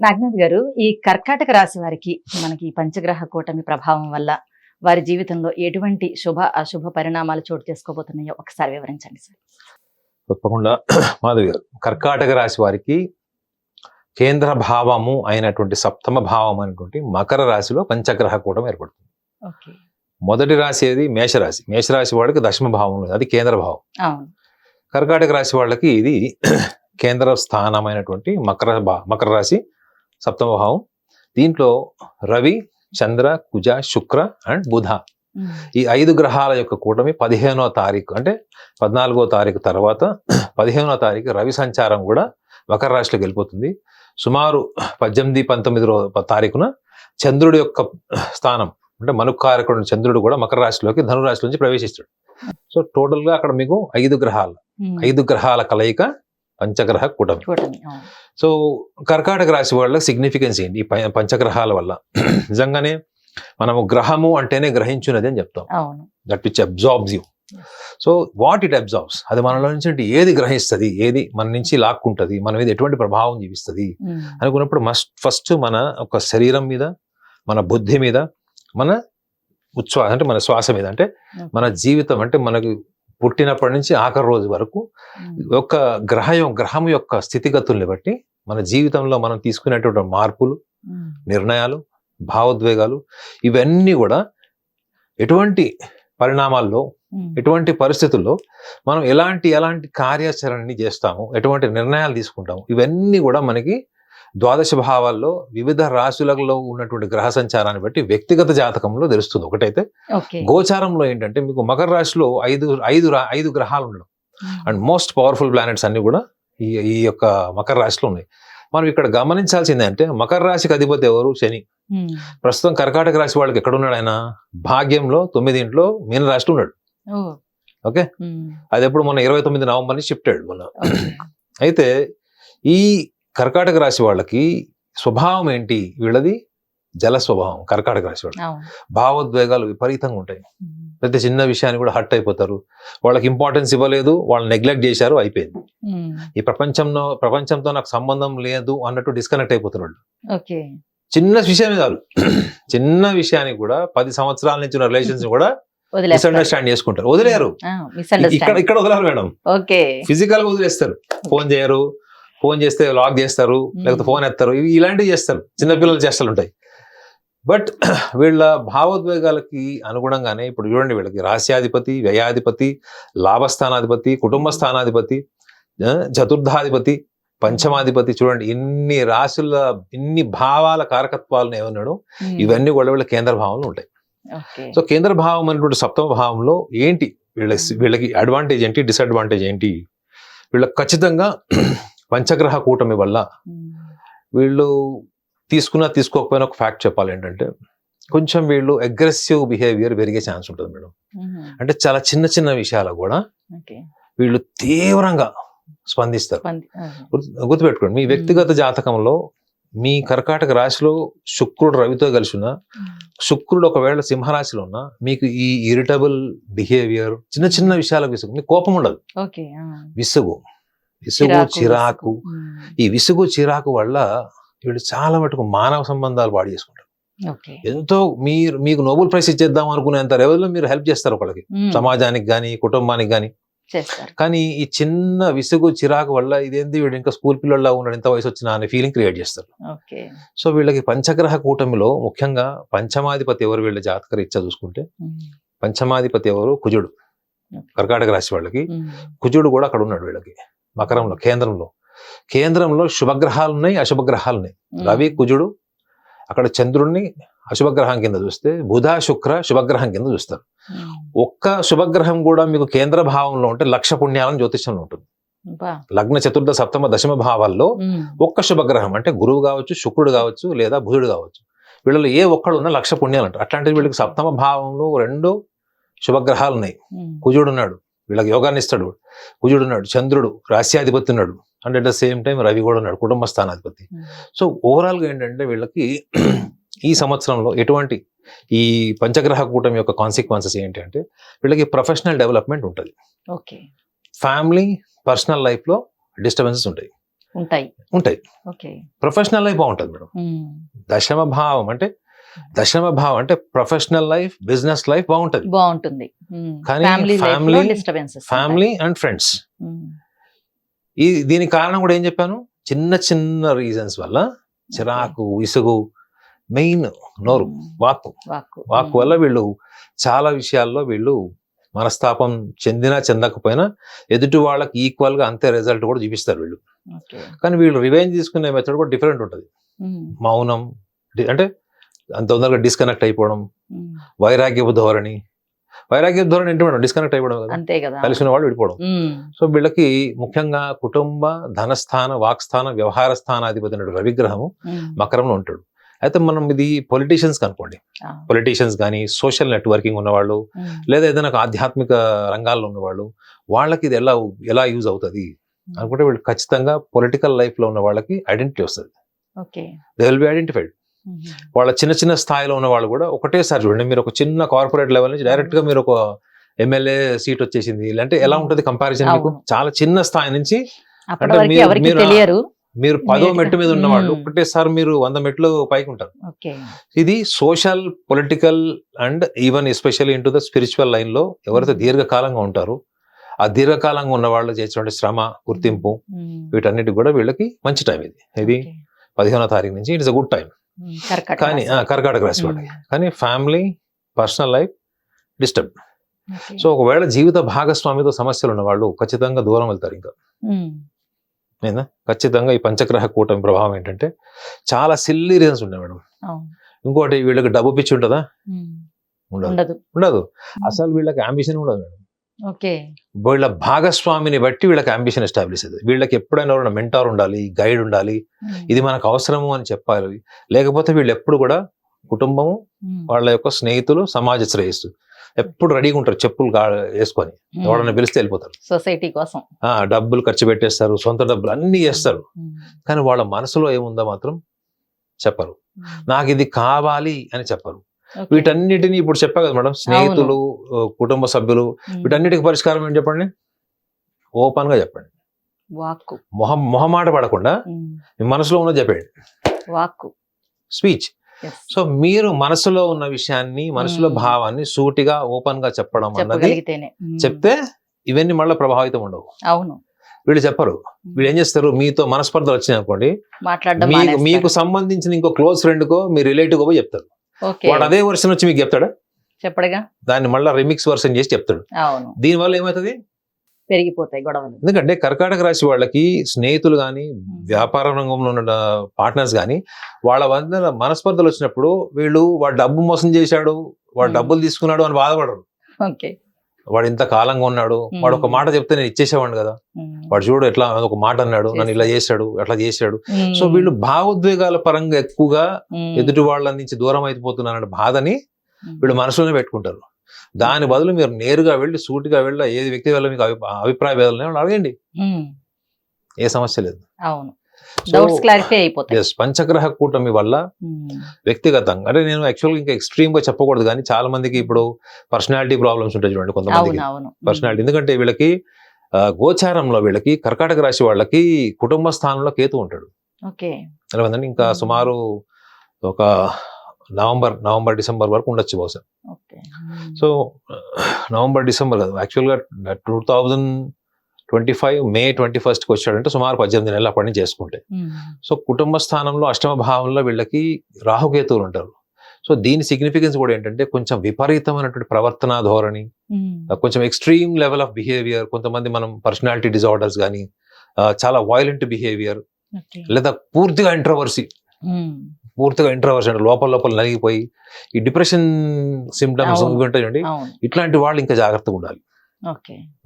నాగనాథ్ గారు ఈ కర్కాటక రాశి వారికి మనకి పంచగ్రహ కూటమి ప్రభావం వల్ల వారి జీవితంలో ఎటువంటి శుభ అశుభ పరిణామాలు చోటు చేసుకోబోతున్నాయో ఒకసారి వివరించండి సార్. తప్పకుండా. మాధవి గారు కర్కాటక రాశి వారికి కేంద్ర భావము అయినటువంటి సప్తమ భావం అయినటువంటి మకర రాశిలో పంచగ్రహ కూటం ఏర్పడుతుంది. మొదటి రాశి ఏది? మేషరాశి. మేషరాశి వాడికి దశమ భావం ఉంది అది కేంద్ర భావం. కర్కాటక రాశి వాళ్ళకి ఇది కేంద్ర స్థానమైనటువంటి మకర భా మకర రాశి సప్తమ భావం దీంట్లో రవి చంద్ర కుజ శుక్ర అండ్ బుధ. ఈ ఐదు గ్రహాల యొక్క కూటమి పదిహేనో తారీఖు అంటే పద్నాలుగో తారీఖు తర్వాత పదిహేనో తారీఖు రవి సంచారం కూడా మకర రాశిలోకి వెళ్ళిపోతుంది. సుమారు పద్దెనిమిది పంతొమ్మిది రో తారీఖున చంద్రుడి యొక్క స్థానం అంటే మనుకారకుడు చంద్రుడు కూడా మకర రాశిలోకి ధనురాశి నుంచి ప్రవేశిస్తాడు. సో టోటల్గా అక్కడ మీకు ఐదు గ్రహాలు. ఐదు గ్రహాల కలయిక పంచగ్రహ కూటమి. సో కర్కాటక రాశి వాళ్ళ సిగ్నిఫికెన్స్ ఏంటి? ఈ పంచగ్రహాల వల్ల. నిజంగానే మనము గ్రహము అంటేనే గ్రహించున్నది అని చెప్తాం. That which absorbs you so what it absorbs అది మనలో నుంచి ఏది గ్రహిస్తుంది? ఏది మన నుంచి లాక్కుంటది? మన మీద ఎటువంటి ప్రభావం చూపిస్తుంది? అనుకున్నప్పుడు మస్ట్ ఫస్ట్ మన ఒక శరీరం మీద మన బుద్ధి మీద మన ఉచ్ఛ్వాస అంటే మన శ్వాస మీద అంటే మన జీవితం అంటే మనకు పుట్టినప్పటి నుంచి ఆఖరి రోజు వరకు ఒక గ్రహ గ్రహం యొక్క స్థితిగతుల్ని బట్టి మన జీవితంలో మనం తీసుకునేటువంటి మార్పులు నిర్ణయాలు భావోద్వేగాలు ఇవన్నీ కూడా ఎటువంటి పరిణామాల్లో ఎటువంటి పరిస్థితుల్లో మనం ఎలాంటి ఎలాంటి కార్యాచరణని చేస్తాము ఎటువంటి నిర్ణయాలు తీసుకుంటాము ఇవన్నీ కూడా మనకి ద్వాదశ భావాల్లో వివిధ రాశులలో ఉన్నటువంటి గ్రహ సంచారాన్ని బట్టి వ్యక్తిగత జాతకంలో తెలుస్తుంది. ఒకటైతే గోచారంలో ఏంటంటే మీకు మకర రాశిలో ఐదు ఐదు ఐదు గ్రహాలు ఉండడం. అండ్ మోస్ట్ పవర్ఫుల్ ప్లానెట్స్ అన్ని కూడా ఈ ఈ యొక్క మకర రాశిలో ఉన్నాయి. మనం ఇక్కడ గమనించాల్సింది అంటే మకర రాశికి అధిపతి ఎవరు? శని. ప్రస్తుతం కర్కాటక రాశి వాళ్ళకి ఎక్కడ ఉన్నాడు ఆయన? భాగ్యంలో తొమ్మిదింట్లో మీన రాశిలో ఉన్నాడు. ఓకే? అది ఎప్పుడు మన ఇరవై తొమ్మిది నవంబర్ నుంచి షిఫ్ట్ అయ్యాడు మొన్న. అయితే ఈ కర్కాటక రాశి వాళ్ళకి స్వభావం ఏంటి? వీళ్ళది జల స్వభావం కర్కాటక రాశి వాళ్ళు. భావోద్వేగాలు విపరీతంగా ఉంటాయి. ప్రతి చిన్న విషయాన్ని కూడా హర్ట్ అయిపోతారు. వాళ్ళకి ఇంపార్టెన్స్ ఇవ్వలేదు వాళ్ళు నెగ్లెక్ట్ చేశారు అయిపోయింది. ఈ ప్రపంచంలో ప్రపంచంతో నాకు సంబంధం లేదు అన్నట్టు డిస్కనెక్ట్ అయిపోతారు వాళ్ళు. చిన్న విషయమే చాలు చిన్న విషయానికి కూడా పది సంవత్సరాల నుంచి ఉన్న రిలేషన్స్ కూడా మిస్అండర్స్టాండ్ చేసుకుంటారు. వదిలేరు. ఇక్కడ ఇక్కడ వదలరు మేడం. ఫిజికల్గా వదిలేస్తారు. ఫోన్ చేయరు ఫోన్ చేస్తే లాక్ చేస్తారు లేకపోతే ఫోన్ ఎత్తారు ఇవి ఇలాంటివి చేస్తారు. చిన్నపిల్లల చేష్టలు ఉంటాయి బట్ వీళ్ళ భావోద్వేగాలకి అనుగుణంగానే ఇప్పుడు చూడండి వీళ్ళకి రాస్యాధిపతి వ్యయాధిపతి లాభస్థానాధిపతి కుటుంబ స్థానాధిపతి చతుర్థాధిపతి పంచమాధిపతి చూడండి. ఇన్ని రాశుల ఇన్ని భావాల కారకత్వాలను ఏమన్నాడు? ఇవన్నీ కూడా వీళ్ళ కేంద్ర భావంలో ఉంటాయి. సో కేంద్ర భావం అనేటువంటి సప్తమ భావంలో ఏంటి? వీళ్ళ వీళ్ళకి అడ్వాంటేజ్ ఏంటి డిసడ్వాంటేజ్ ఏంటి? వీళ్ళకి ఖచ్చితంగా పంచగ్రహ కూటమి వల్ల వీళ్ళు తీసుకున్నా తీసుకోకపోయినా ఒక ఫ్యాక్ట్ చెప్పాలి ఏంటంటే కొంచెం వీళ్ళు అగ్రెసివ్ బిహేవియర్ పెరిగే ఛాన్స్ ఉంటుంది మేడం. అంటే చాలా చిన్న చిన్న విషయాలు కూడా వీళ్ళు తీవ్రంగా స్పందిస్తారు. గుర్తుపెట్టుకోండి మీ వ్యక్తిగత జాతకంలో మీ కర్కాటక రాశిలో శుక్రుడు రవితో కలిసి ఉన్న శుక్రుడు ఒకవేళ సింహరాశిలో ఉన్నా మీకు ఈ ఇరిటబుల్ బిహేవియర్ చిన్న చిన్న విషయాలకు విసుగు మీకు కోపం ఉండదు. విసుగు. విసుగు చిరాకు, ఈ విసుగు చిరాకు వల్ల వీళ్ళు చాలా మటుకు మానవ సంబంధాలు పాడు చేసుకుంటారు. ఎంతో మీరు మీకు నోబెల్ ప్రైజ్ ఇచ్చేద్దాం అనుకునేంత లెవెల్లో మీరు హెల్ప్ చేస్తారు ఒకళ్ళకి. సమాజానికి కానీ కుటుంబానికి కానీ కానీ ఈ చిన్న విసుగు చిరాకు వల్ల ఇదేంది? వీడు ఇంకా స్కూల్ పిల్లల్లో ఉన్నాడు ఎంత వయసు వచ్చినా అనే ఫీలింగ్ క్రియేట్ చేస్తారు. సో వీళ్ళకి పంచగ్రహ కూటమిలో ముఖ్యంగా పంచమాధిపతి ఎవరు వీళ్ళ జాతక రీత్యా చూసుకుంటే పంచమాధిపతి ఎవరు? కుజుడు. కర్కాటక రాశి వాళ్ళకి కుజుడు కూడా అక్కడ ఉన్నాడు వీళ్ళకి. మకరంలో కేంద్రంలో. కేంద్రంలో శుభగ్రహాలు ఉన్నాయి అశుభగ్రహాలు ఉన్నాయి రవి కుజుడు అక్కడ చంద్రుణ్ణి అశుభగ్రహం కింద చూస్తే బుధ శుక్ర శుభగ్రహం కింద చూస్తారు. ఒక్క శుభగ్రహం కూడా మీకు కేంద్ర భావంలో ఉంటే లక్ష పుణ్యాలను జ్యోతిష్యంలో ఉంటుంది. లగ్న చతుర్థ సప్తమ దశమ భావాల్లో ఒక్క శుభగ్రహం అంటే గురువు కావచ్చు శుక్రుడు కావచ్చు లేదా బుధుడు కావచ్చు. వీళ్ళలో ఏ ఒక్కడు ఉన్నా లక్ష పుణ్యాలు అంటారు అట్లాంటిది వీళ్ళకి సప్తమ భావంలో రెండు శుభగ్రహాలు ఉన్నాయి కుజుడు ఉన్నాడు. వీళ్ళకి యోగాన్ని ఇస్తాడు. కుజుడు ఉన్నాడు చంద్రుడు రాస్యాధిపతి ఉన్నాడు. And at the same time Ravi కూడా ఉన్నాడు కుటుంబ స్థానాధిపతి. సో ఓవరాల్గా ఏంటంటే వీళ్ళకి ఈ సంవత్సరంలో ఎటువంటి ఈ పంచగ్రహ కూటమి యొక్క కాన్సిక్వెన్సెస్ ఏంటి అంటే వీళ్ళకి ప్రొఫెషనల్ డెవలప్మెంట్ ఉంటుంది. ఓకే ఫ్యామిలీ పర్సనల్ లైఫ్లో డిస్టర్బెన్సెస్ ఉంటాయి. ఉంటాయి. ఉంటాయి. ఓకే ప్రొఫెషనల్ లైఫ్ బాగుంటుంది మేడం. ఉమ్. దశమ భావం అంటే దశమ భావం అంటే ప్రొఫెషనల్ లైఫ్ బిజినెస్ లైఫ్ బాగుంటది. బాగుంటుంది. కానీ ఫ్యామిలీ ఫ్యామిలీ అండ్ ఫ్రెండ్స్. ఈ దీనికి కారణం కూడా ఏం చెప్పాను? చిన్న చిన్న రీజన్స్ వల్ల చిరాకు విసుగు మెయిన్ నోరు వాక్కు. వాక్కు. వాక్ వల్ల వీళ్ళు చాలా విషయాల్లో వీళ్ళు మనస్తాపం చెందినా చెందకపోయినా ఎదుటి వాళ్ళకి ఈక్వల్గా అంతే రిజల్ట్ కూడా చూపిస్తారు వీళ్ళు. కానీ వీళ్ళు రివెంజ్ తీసుకునే మెథడ్ కూడా డిఫరెంట్ ఉంటుంది. మౌనం అంటే అంత తొందరగా డిస్కనెక్ట్ అయిపోవడం వైరాగ్యపు ధోరణి వైరాగ్యపు ధోరణి ఏంటి మేడం డిస్కనెక్ట్ అయిపోవడం కదా అంతే కదా కలిసిన వాళ్ళు విడిపోవడం. సో వీళ్ళకి ముఖ్యంగా కుటుంబ ధనస్థాన వాక్స్థాన వ్యవహార స్థానాధిపతి రవిగ్రహము. మకరంలో ఉంటాడు అయితే మనం ఇది పొలిటీషియన్స్ అనుకోండి ఆ. పొలిటీషియన్స్ కానీ సోషల్ నెట్వర్కింగ్ ఉన్నవాళ్ళు. లేదా ఏదైనా ఒక ఆధ్యాత్మిక రంగాల్లో ఉన్నవాళ్ళు వాళ్ళకి ఇది ఎలా ఎలా యూజ్ అవుతుంది అనుకుంటే వీళ్ళు ఖచ్చితంగా పొలిటికల్ లైఫ్లో ఉన్న వాళ్ళకి ఐడెంటిటీ వస్తుంది దే విల్ బి ఐడెంటిఫైడ్. వాళ్ళ చిన్న చిన్న స్థాయిలో ఉన్న వాళ్ళు కూడా ఒకటేసారి చూడండి. మీరు ఒక చిన్న కార్పొరేట్ లెవెల్ నుంచి డైరెక్ట్గా మీరు ఒక ఎమ్మెల్యే సీట్ వచ్చేసింది. అంటే ఎలా ఉంటుంది కంపారిజన్ మీకు. చాలా చిన్న స్థాయి నుంచి మీరు- తెలియరు. పదో మెట్టు మీద ఉన్న వాళ్ళు మ్మ్. ఒకటేసారి మీరు వంద మెట్లు పైకి ఉంటారు. ఇది social political and even especially into the spiritual లైన్లో ఎవరైతే. దీర్ఘకాలంగా ఉంటారో ఆ దీర్ఘకాలంగా ఉన్న వాళ్ళు చేసేటువంటి శ్రమ గుర్తింపు ఉమ్. వీటన్నిటికి కూడా వీళ్ళకి మంచి టైం ఇది. ఇది. పదిహేనో తారీఖు నుంచి ఇట్స్ అ గుడ్ టైం కానీ కర్కాటక రాశి వాళ్ళకి. కానీ family personal life disturb. So ఒకవేళ జీవిత భాగస్వామితో సమస్యలు ఉన్న వాళ్ళు ఖచ్చితంగా దూరం వెళ్తారు ఇంకా. నేనా ఖచ్చితంగా ఈ పంచగ్రహ కూటమి ప్రభావం ఏంటంటే చాలా సిల్లీ రీజన్స్ ఉన్నాయి మేడం. ఇంకోటి వీళ్ళకి డబ్బు పిచ్చి ఉంటుందా. ఉండదు. ఉండదు. అసలు వీళ్ళకి అంబిషన్ ఉండదు మేడం. వీళ్ళ భాగస్వామిని బట్టి వీళ్ళకి అంబిషన్ ఎస్టాబ్లిష్ అవుతుంది వీళ్ళకి ఎప్పుడైనా ఎవరైనా మెంటార్ ఉండాలి గైడ్ ఉండాలి. ఇది మనకు అవసరము అని చెప్పాలి లేకపోతే వీళ్ళు ఎప్పుడు కూడా కుటుంబము. వాళ్ళ యొక్క స్నేహితులు సమాజ శ్రేయస్సు ఎప్పుడు రెడీగా ఉంటారు చెప్పులు వేసుకొని. ఎవరైనా పిలిస్తే వెళ్ళిపోతారు సొసైటీ కోసం ఆ డబ్బులు ఖర్చు పెట్టేస్తారు సొంత డబ్బులు అన్ని చేస్తారు. కానీ వాళ్ళ మనసులో ఏముందో మాత్రం చెప్పరు. నాకు ఇది కావాలి అని చెప్పరు. వీటన్నిటిని ఇప్పుడు చెప్పా కదా మేడం స్నేహితులు కుటుంబ సభ్యులు. వీటన్నిటికి పరిష్కారం ఏంటి చెప్పండి? ఓపెన్గా చెప్పండి. వాక్కు. మొహం మొహమాట పడకుండా. మీ మనసులో ఉన్నది చెప్పండి వాక్కు. స్పీచ్. సో మీరు మనసులో ఉన్న విషయాన్ని మనసులో. భావాన్ని సూటిగా ఓపెన్గా చెప్పడం అన్నది. చెప్తే ఇవన్నీ మళ్ళీ ప్రభావితం ఉండవు. అవును. వీళ్ళు చెప్పరు. వీళ్ళు ఏం చేస్తారు? మీతో మనస్పర్ధలు వచ్చినాయి అనుకోండి. మీకు సంబంధించిన ఇంకో క్లోజ్ ఫ్రెండ్ కో మీ రిలేటివ్ కో పోయి చెప్తారు. వాడు అదే వర్షన్ వచ్చి మీకు చెప్తాడా? చెప్పడుగా. దాన్ని మళ్ళీ రిమిక్స్ వర్షన్ చేసి చెప్తాడు. అవును. దీనివల్ల ఏమవుతుంది పెరిగిపోతాయి గొడవలు. ఎందుకంటే కర్కాటక రాశి వాళ్ళకి స్నేహితులు కానీ వ్యాపార రంగంలో ఉన్న పార్ట్నర్స్ కానీ వాళ్ళ వద్ద మనస్పర్ధలు వచ్చినప్పుడు వీళ్ళు వాడు డబ్బు మోసం చేశాడు వాడు. డబ్బులు తీసుకున్నాడు అని బాధపడరు. ఓకే. వాడు ఇంత కాలంగా ఉన్నాడు. వాడు ఒక మాట చెప్తే నేను ఇచ్చేసేవాడిని కదా. వాడు చూడు ఎట్లా ఒక మాట అన్నాడు నన్ను ఇలా చేశాడు అట్లా చేశాడు. సో వీళ్ళు భావోద్వేగాల పరంగా ఎక్కువగా. ఎదుటి వాళ్ళ నుంచి దూరం అయిపోతున్నారనే బాధని. వీళ్ళు మనసులోనే పెట్టుకుంటారు దాని బదులు మీరు నేరుగా వెళ్ళి సూటిగా వెళ్ళి ఏది వ్యక్తి వల్ల మీకు అభి- అభిప్రాయ భేదాలు అడగండి. ఏ సమస్య లేదు అవును డౌట్స్ క్లారిఫై అయిపోతాయి. పంచగ్రహ కూటమి వల్ల ఉమ్. వ్యక్తిగతంగా అంటే నేను యాక్చువల్గా ఇంకా ఎక్స్ట్రీమ్గా చెప్పకూడదు కానీ చాలా మందికి ఇప్పుడు పర్సనాలిటీ ప్రాబ్లమ్స్ ఉంటాయి చూడండి కొంతమందికి. అవును పర్సనాలిటీ ఎందుకంటే వీళ్ళకి గోచారంలో వీళ్ళకి కర్కాటక రాశి వాళ్ళకి కుటుంబ స్థానంలో కేతు ఉంటాడు. అర్థమైందండి ఇంకా Hmm. సుమారు ఒక నవంబర్ నవంబర్ డిసెంబర్ వరకు ఉండొచ్చు బహుశా. సో నవంబర్ డిసెంబర్ కాదు యాక్చువల్గా two thousand twenty five May twenty ఫస్ట్కి వచ్చాడంటే సుమారు పద్దెనిమిది నెలలు అప్పటి నుంచి చేసుకుంటే. సో కుటుంబ స్థానంలో అష్టమ భావంలో వీళ్ళకి రాహుకేతువులు ఉంటారు. సో దీని సిగ్నిఫికెన్స్ కూడా ఏంటంటే కొంచెం విపరీతమైనటువంటి ప్రవర్తన ధోరణి కొంచెం ఎక్స్ట్రీమ్ లెవెల్ ఆఫ్ బిహేవియర్ కొంతమంది మనం పర్సనాలిటీ డిజార్డర్స్ కానీ చాలా వైలెంట్ బిహేవియర్ లేదా పూర్తిగా ఇంట్రవర్సీ పూర్తిగా ఇంట్రవర్స్ అంటే లోపల లోపల నలిగిపోయి ఈ డిప్రెషన్ సిమ్టమ్స్ అవును. ఉంటాయి చూడండి అవును. ఇట్లాంటి వాళ్ళు ఇంకా జాగ్రత్తగా ఉండాలి.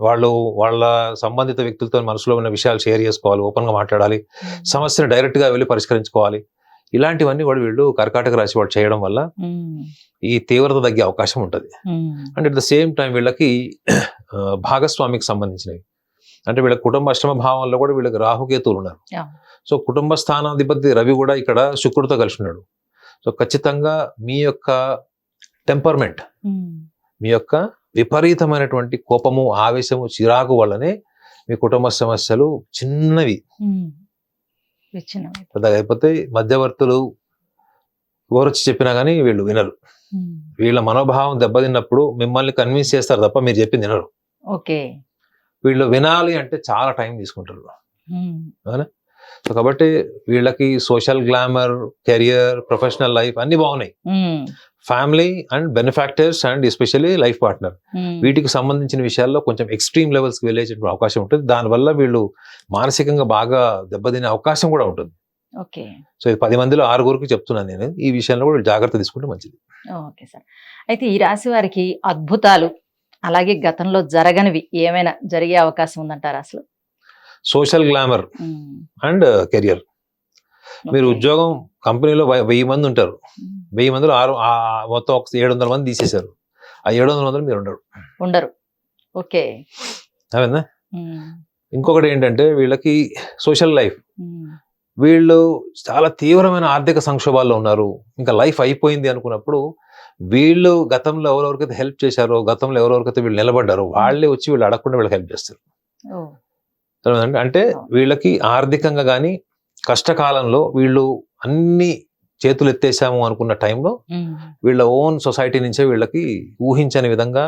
వాళ్ళు వాళ్ళ సంబంధిత వ్యక్తులతో మనసులో ఉన్న విషయాలు షేర్ చేసుకోవాలి ఓపెన్గా మాట్లాడాలి సమస్యను డైరెక్ట్గా వెళ్ళి పరిష్కరించుకోవాలి ఇలాంటివన్నీ కూడా వీళ్ళు కర్కాటక రాశి వాళ్ళు చేయడం వల్ల. ఈ తీవ్రత తగ్గే అవకాశం ఉంటుంది. And at the same time వీళ్ళకి భాగస్వామికి సంబంధించినవి అంటే వీళ్ళ కుటుంబ అష్టమ భావంలో కూడా వీళ్ళకి రాహుకేతువులు ఉన్నారు. సో కుటుంబ స్థానాధిపతి రవి కూడా ఇక్కడ శుక్రుడితో కలిసి ఉన్నాడు సో ఖచ్చితంగా మీ యొక్క టెంపర్మెంట్. మీ యొక్క విపరీతమైనటువంటి కోపము ఆవేశము చిరాకు వల్లనే మీ కుటుంబ సమస్యలు చిన్నవి. అయిపోతే మధ్యవర్తులు ఎవరొచ్చి చెప్పినా కానీ వీళ్ళు వినరు. వీళ్ళ మనోభావం దెబ్బతిన్నప్పుడు మిమ్మల్ని కన్విన్స్ చేస్తారు తప్ప మీరు చెప్పింది వినరు. ఓకే. వీళ్ళు వినాలి అంటే చాలా టైం తీసుకుంటారు. సో కాబట్టి వీళ్ళకి social glamour career professional life అన్ని బాగున్నాయి. Family and benefactors and especially life partner. వీటికి సంబంధించిన విషయాల్లో కొంచెం ఎక్స్ట్రీమ్ లెవెల్స్కి వెళ్ళే అవకాశం ఉంటుంది. దానివల్ల వీళ్ళు మానసికంగా బాగా దెబ్బతినే అవకాశం కూడా ఉంటుంది. ఓకే. సో ఇది పది మందిలో ఆరుగురికి చెప్తున్నాను నేను. ఈ విషయంలో కూడా జాగ్రత్త తీసుకుంటే మంచిది. Okay sir. అయితే ఈ రాశి వారికి అద్భుతాలు అలాగే గతంలో జరగనివి ఏమైనా జరిగే అవకాశం ఉందంటారా అసలు? Social glamour. అండ్ కెరియర్ మీరు. ఉద్యోగం కంపెనీలో వెయ్యి మంది ఉంటారు. ఉమ్. వెయ్యి మందిలో ఆరు మొత్తం ఒక ఏడు వందల మంది తీసేశారు. ఆ ఏడు వందల మంది మీరు ఉండరు. ఉండరు. ఓకే. అవునా? ఉమ్. ఇంకొకటి ఏంటంటే వీళ్ళకి సోషల్ లైఫ్. ఉమ్. వీళ్ళు చాలా తీవ్రమైన ఆర్థిక సంక్షోభాల్లో ఉన్నారు. ఇంకా లైఫ్ అయిపోయింది అనుకున్నప్పుడు వీళ్ళు గతంలో ఎవరెవరికైతే హెల్ప్ చేశారో గతంలో ఎవరెవరికైతే వీళ్ళు నిలబడ్డారో వాళ్ళే వచ్చి వీళ్ళు అడగకుండా వీళ్ళకి హెల్ప్ చేస్తారు? అంటే వీళ్ళకి ఆర్థికంగా కానీ కష్టకాలంలో వీళ్ళు అన్ని చేతులు ఎత్తేసాము అనుకున్న టైంలో. వీళ్ళ ఓన్ సొసైటీ నుంచే వీళ్ళకి ఊహించని విధంగా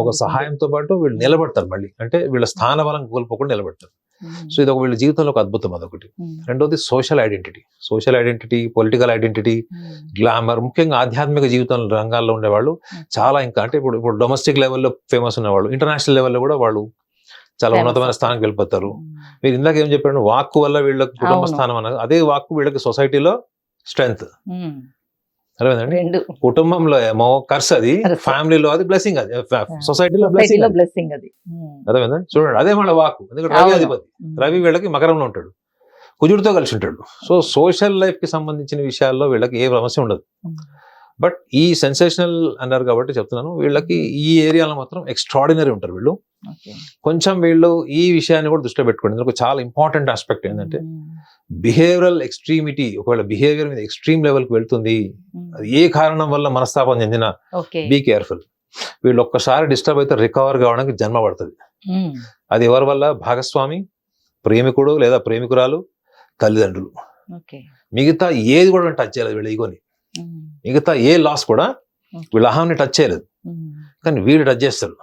ఒక. సహాయంతో పాటు వీళ్ళు నిలబడతారు మళ్ళీ అంటే వీళ్ళ స్థానబలం కోల్పోకుండా నిలబడతారు. సో ఇది ఒక వీళ్ళ జీవితంలో ఒక అద్భుతం అదొకటి. రెండోది social identity social identity political identity. Glamour ముఖ్యంగా ఆధ్యాత్మిక జీవితం రంగాల్లో ఉండేవాళ్ళు చాలా ఇంకా అంటే ఇప్పుడు ఇప్పుడు డొమెస్టిక్ లెవెల్లో ఫేమస్ ఉన్నవాళ్ళు ఇంటర్నేషనల్ లెవెల్లో కూడా వాళ్ళు చాలా ఉన్నతమైన. స్థానానికి వెళ్ళిపోతారు. మీరు ఇందాక ఏం చెప్పారు వాక్కు వల్ల వీళ్ళకి కుటుంబ. స్థానం అన్నది అదే వాక్కు వీళ్ళకి సొసైటీలో స్ట్రెంగ్త్. అర్థమైందండి రెండు కుటుంబంలో ఏమో కర్స్ అది. ఫ్యామిలీలో అది బ్లెస్సింగ్ అది సొసైటీలో సొసైటీలో బ్లెస్సింగ్ అది. అర్థమైందండి చూడండి అదే మన వాక్కు ఎందుకంటే రవి. అధిపతి. రవి వీళ్ళకి మకరంలో ఉంటాడు కుజుడితో కలిసి ఉంటాడు సో సోషల్ లైఫ్కి సంబంధించిన విషయాల్లో వీళ్ళకి ఏ సమస్య ఉండదు. బట్ ఈ సెన్సేషనల్ అన్నారు కాబట్టి చెప్తున్నాను వీళ్ళకి ఈ ఏరియాలో మాత్రం ఎక్స్ట్రాడినరీ ఉంటారు వీళ్ళు. కొంచెం వీళ్ళు ఈ విషయాన్ని కూడా దృష్టిలో పెట్టుకోండి ఇందులో చాలా ఇంపార్టెంట్ ఆస్పెక్ట్ ఏంటంటే. బిహేవియరల్ ఎక్స్ట్రీమిటీ ఒకవేళ బిహేవియర్ మీద ఎక్స్ట్రీమ్ లెవెల్కి వెళ్తుంది ఉమ్. అది ఏ కారణం వల్ల మనస్తాపం చెందిన బీ కేర్ఫుల్ వీళ్ళు ఒక్కసారి డిస్టర్బ్ అయితే రికవర్ కావడానికి జన్మ పడుతుంది ఉమ్. అది ఎవరి వల్ల భాగస్వామి ప్రేమికుడు లేదా ప్రేమికురాలు తల్లిదండ్రులు మిగతా ఏది కూడా టచ్ చేయలేదు వీళ్ళ ఈగోని. మిగతా ఏ లాస్ కూడా వీళ్ళ అహాన్ని టచ్ చేయలేదు. కానీ వీళ్ళు టచ్ చేస్తారు.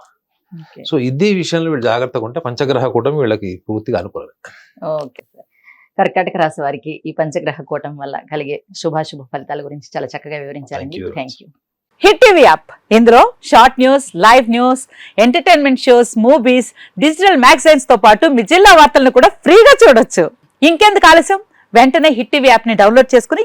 సో ఇదే విషయంలో వీళ్ళు జాగ్రత్తగా ఉంటే పంచగ్రహ కూటమి వీళ్ళకి పూర్తిగా అనుకూలం ఓకే సార్. కర్కాటక రాశి వారికి ఈ పంచగ్రహ కూటం వల్ల కలిగే శుభాశుభ ఫలితాల గురించి చాలా చక్కగా వివరించారండి. Thank you Hit TV app ఇందులో short news live news entertainment shows movies digital మ్యాగజైన్స్తో పాటు మీ జిల్లా వార్తలను కూడా ఫ్రీగా చూడొచ్చు. ఇంకెందుకు ఆలస్యం? వెంటనే హిట్ టీవీ యాప్ని డౌన్లోడ్ చేసుకుని